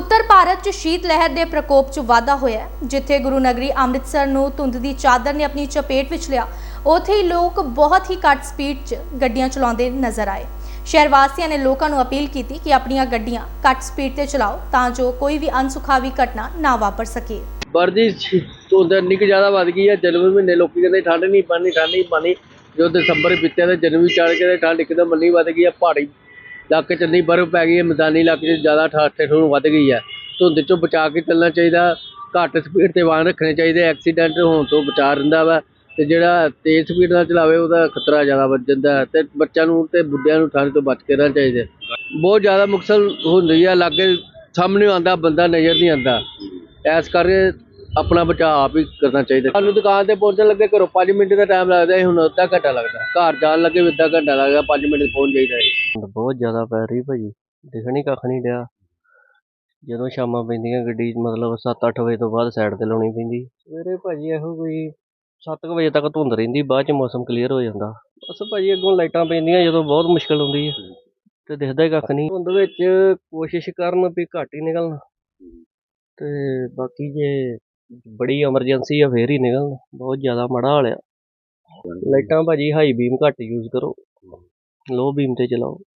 ਉੱਤਰ ਭਾਰਤ 'ਚ ਸ਼ੀਤ ਲਹਿਰ ਦੇ ਪ੍ਰਕੋਪ 'ਚ ਵਾਧਾ ਹੋਇਆ ਜਿੱਥੇ ਗੁਰੂ ਨਗਰੀ ਅੰਮ੍ਰਿਤਸਰ ਨੂੰ ਧੁੰਦ ਦੀ ਚਾਦਰ ਨੇ ਆਪਣੀ ਚਪੇਟ ਵਿੱਚ ਲਿਆ। ਉੱਥੇ ਹੀ ਲੋਕ ਬਹੁਤ ਹੀ ਘੱਟ ਸਪੀਡ 'ਚ ਗੱਡੀਆਂ ਚਲਾਉਂਦੇ ਨਜ਼ਰ ਆਏ। ਸ਼ਹਿਰ ਵਾਸੀਆਂ ਨੇ ਲੋਕਾਂ ਨੂੰ ਅਪੀਲ ਕੀਤੀ ਕਿ ਆਪਣੀਆਂ ਗੱਡੀਆਂ ਘੱਟ ਸਪੀਡ ਤੇ ਚਲਾਓ ਤਾਂ ਜੋ ਕੋਈ ਵੀ ਅਨਸੁਖਾਵੀ ਘਟਨਾ ਨਾ ਵਾਪਰ ਸਕੇ। ਵਰਜੀ ਧੁੰਦ ਇੰਨੀ ਕੁ ਜ਼ਿਆਦਾ ਵੱਧ ਗਈ ਹੈ, ਜਨਵਰੀ ਮਹੀਨੇ ਲੋਕੀ ਕਹਿੰਦੇ ਠੰਡ ਨਹੀਂ ਪਾਣੀ, ਠੰਡ ਨਹੀਂ ਪਾਣੀ। ਜੋ ਦਸੰਬਰ ਬੀਤਿਆ ਤੇ ਜਨਵਰੀ ਚੜ ਕੇ ਠੰਡ ਇੱਕਦਮ ਮੰਨੀ ਵੱਧ ਗਈ ਹੈ, ਪਹਾੜੀ ਇਲਾਕੇ 'ਚ ਇੰਨੀ ਬਰਫ਼ ਪੈ ਗਈ ਹੈ, ਮੈਦਾਨੀ ਇਲਾਕੇ 'ਚ ਜ਼ਿਆਦਾ ਠੰਡ ਠੰਡ ਵੱਧ ਗਈ ਹੈ। ਧੁੰਦ 'ਚੋਂ ਬਚਾ ਕੇ ਚੱਲਣਾ ਚਾਹੀਦਾ, ਘੱਟ ਸਪੀਡ ਤੇ ਵਾਹਨ ਰੱਖਣੇ ਚਾਹੀਦੇ ਐਕਸੀਡੈਂਟ ਹੋਣ ਤੋਂ ਬਚਾਅ ਰਹਿੰਦਾ ਵਾ ਅਤੇ ਜਿਹੜਾ ਤੇਜ਼ ਸਪੀਡ ਨਾਲ ਚਲਾਵੇ, ਉਹਦਾ ਖਤਰਾ ਜ਼ਿਆਦਾ ਵੱਧ ਜਾਂਦਾ ਹੈ, ਤੇ ਬੱਚਿਆਂ ਨੂੰ ਅਤੇ ਬੁੱਢਿਆਂ ਨੂੰ ਠੰਡ ਤੋਂ ਬਚ ਕੇ ਰਹਿਣਾ ਚਾਹੀਦਾ। ਬਹੁਤ ਜ਼ਿਆਦਾ ਮੁਕਸਲ ਹੁੰਦੀ ਹੈ, ਲਾਗੇ ਸਾਹਮਣੇ ਆਉਂਦਾ, ਬੰਦਾ ਨਜ਼ਰ ਨਹੀਂ ਆਉਂਦਾ। ਇਸ ਕਰਕੇ ਆਪਣਾ ਬਚਾਅ ਆਪ ਹੀ ਕਰਨਾ ਚਾਹੀਦਾ। ਸਾਨੂੰ ਦੁਕਾਨ ਤੇ ਪਹੁੰਚਣ ਲੱਗੇ ਘਰੋਂ 5 ਮਿੰਟ ਦਾ ਟਾਈਮ ਲੱਗਦਾ ਸੀ ਹੁਣ ਅੱਧਾ ਘੰਟਾ ਲੱਗਦਾ। ਘਰ ਜਾਣ ਲੱਗੇ ਵੀ ਅੱਧਾ ਘੰਟਾ ਲੱਗਦਾ 5 ਮਿੰਟ ਪਹੁੰਚ ਜਾਈਦਾ ਹੈ ਬਹੁਤ ਜ਼ਿਆਦਾ ਪੈ ਰਹੀ ਭਾਜੀ, ਦਿਖਣੀ ਕੱਖ ਨਹੀਂ ਡਿਆ ਜਦੋਂ ਸ਼ਾਮਾਂ ਪੈਂਦੀਆਂ ਗੱਡੀ, ਮਤਲਬ 7-8 ਵਜੇ ਤੋਂ ਬਾਅਦ ਸਾਈਡ ਤੇ ਲਾਉਣੀ ਪੈਂਦੀ। ਸਵੇਰੇ ਭਾਜੀ ਇਹੋ ਕੋਈ 7 ਵਜੇ ਤੱਕ ਧੁੰਦ ਰਹਿੰਦੀ, ਬਾਅਦ ਚ ਮੌਸਮ ਕਲੀਅਰ ਹੋ ਜਾਂਦਾ। ਬਸ ਭਾਜੀ ਅੱਗੋਂ ਲਾਈਟਾਂ ਪੈਂਦੀਆਂ, ਜਦੋਂ ਬਹੁਤ ਮੁਸ਼ਕਲ ਹੁੰਦੀ ਹੈ। ਤੇ ਦਿਖਦਾ ਹੀ ਕੱਖ ਨਹੀਂ। ਧੁੰਦ ਵਿੱਚ ਕੋਸ਼ਿਸ਼ ਕਰਨ ਵੀ ਘੱਟ ਹੀ ਨਿਕਲਣ। ਤੇ ਬਾਕੀ ਜੇ ਬੜੀ ਐਮਰਜੈਂਸੀ ਆ ਫੇਰ ਹੀ ਨਿਕਲਣ ਬਹੁਤ ਜ਼ਿਆਦਾ ਮਾੜਾ ਹਾਲ ਆ। ਲਾਈਟਾਂ ਭਾਜੀ ਹਾਈ ਬੀਮ ਘੱਟ ਯੂਜ਼ ਕਰੋ। ਲੋ ਬੀਮ ਤੇ ਚਲਾਓ।